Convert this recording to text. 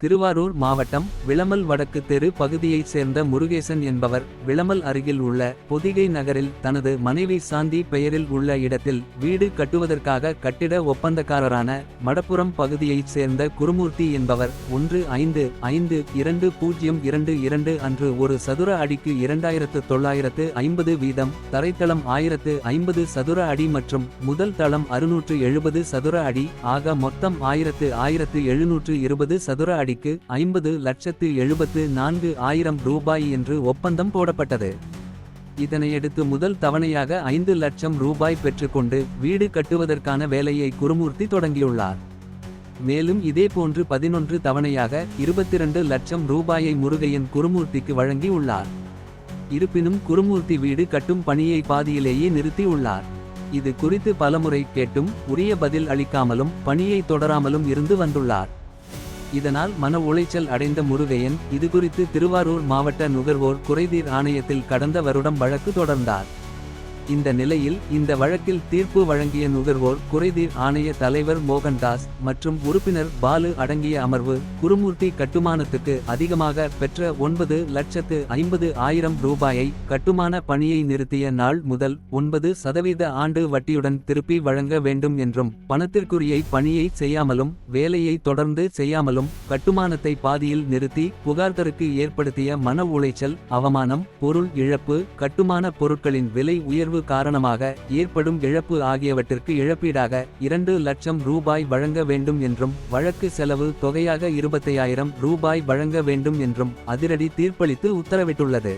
திருவாரூர் மாவட்டம் விளமல் வடக்கு தெரு பகுதியைச் சேர்ந்த முருகேசன் என்பவர் விளமல் அருகில் உள்ள பொதிகை நகரில் தனது மனைவி சாந்தி பெயரில் உள்ள இடத்தில் வீடு கட்டுவதற்காக கட்டிட ஒப்பந்தக்காரரான மடப்புறம் பகுதியைச் சேர்ந்த குருமூர்த்தி என்பவர் ஒன்று ஐந்து ஐந்து இரண்டு பூஜ்ஜியம் இரண்டு இரண்டு அன்று ஒரு சதுர அடிக்கு இரண்டாயிரத்து தொள்ளாயிரத்து ஐம்பது வீதம் தரைத்தளம் ஆயிரத்து ஐம்பது சதுர அடி மற்றும் முதல் தளம் அறுநூற்று எழுபது சதுர அடி ஆக மொத்தம் ஆயிரத்து ஆயிரத்து எழுநூற்று இருபது சதுர அடி அடிக்கு ஐம்பது லட்சத்து எழுபத்து நான்கு ஆயிரம் ரூபாய் என்று ஒப்பந்தம் போடப்பட்டது. இதனையடுத்து முதல் தவணையாக ஐந்து லட்சம் ரூபாய் பெற்றுக்கொண்டு வீடு கட்டுவதற்கான வேலையை குருமூர்த்தி தொடங்கியுள்ளார். மேலும் இதேபோன்று பதினொன்று தவணையாக இருபத்திரண்டு லட்சம் ரூபாயை முருகையன் குருமூர்த்திக்கு வழங்கி உள்ளார் இருப்பினும் குருமூர்த்தி வீடு கட்டும் பணியை பாதியிலேயே நிறுத்தி உள்ளார் இது குறித்து பலமுறை கேட்டும் உரிய பதில் அளிக்காமலும் பணியை தொடராமலும் இருந்து வந்துள்ளார். இதனால் மன உளைச்சல் அடைந்த முருகையன் இதுகுறித்து திருவாரூர் மாவட்ட நுகர்வோர் குறைதீர் ஆணையத்தில் கடந்த வருடம் வழக்கு தொடர்ந்தார். இந்த நிலையில் இந்த வழக்கில் தீர்ப்பு வழங்கிய நுகர்வோர் குறைதீர் ஆணைய தலைவர் மோகன்தாஸ் மற்றும் உறுப்பினர் பாலு அடங்கிய அமர்வு குருமூர்த்தி கட்டுமானத்துக்கு அதிகமாக பெற்ற ஒன்பது லட்சத்து ஐம்பது ஆயிரம் ரூபாயை கட்டுமான பணியை நிறுத்திய நாள் முதல் ஒன்பது சதவீத ஆண்டு வட்டியுடன் திருப்பி வழங்க வேண்டும் என்றும் பணத்திற்குரிய பணியை செய்யாமலும் வேலையை தொடர்ந்து செய்யாமலும் கட்டுமானத்தை பாதியில் நிறுத்தி புகார்தருக்கு ஏற்படுத்திய மன உளைச்சல் அவமானம் பொருள் இழப்பு கட்டுமான பொருட்களின் விலை உயர்வு காரணமாக ஏற்படும் இழப்பு ஆகியவற்றிற்கு இழப்பீடாக இரண்டு லட்சம் ரூபாய் வழங்க வேண்டும் என்றும் வழக்கு செலவு தொகையாக இருபத்தையாயிரம் ரூபாய் வழங்க வேண்டும் என்றும் அதிரடி தீர்ப்பளித்து உத்தரவிட்டுள்ளது.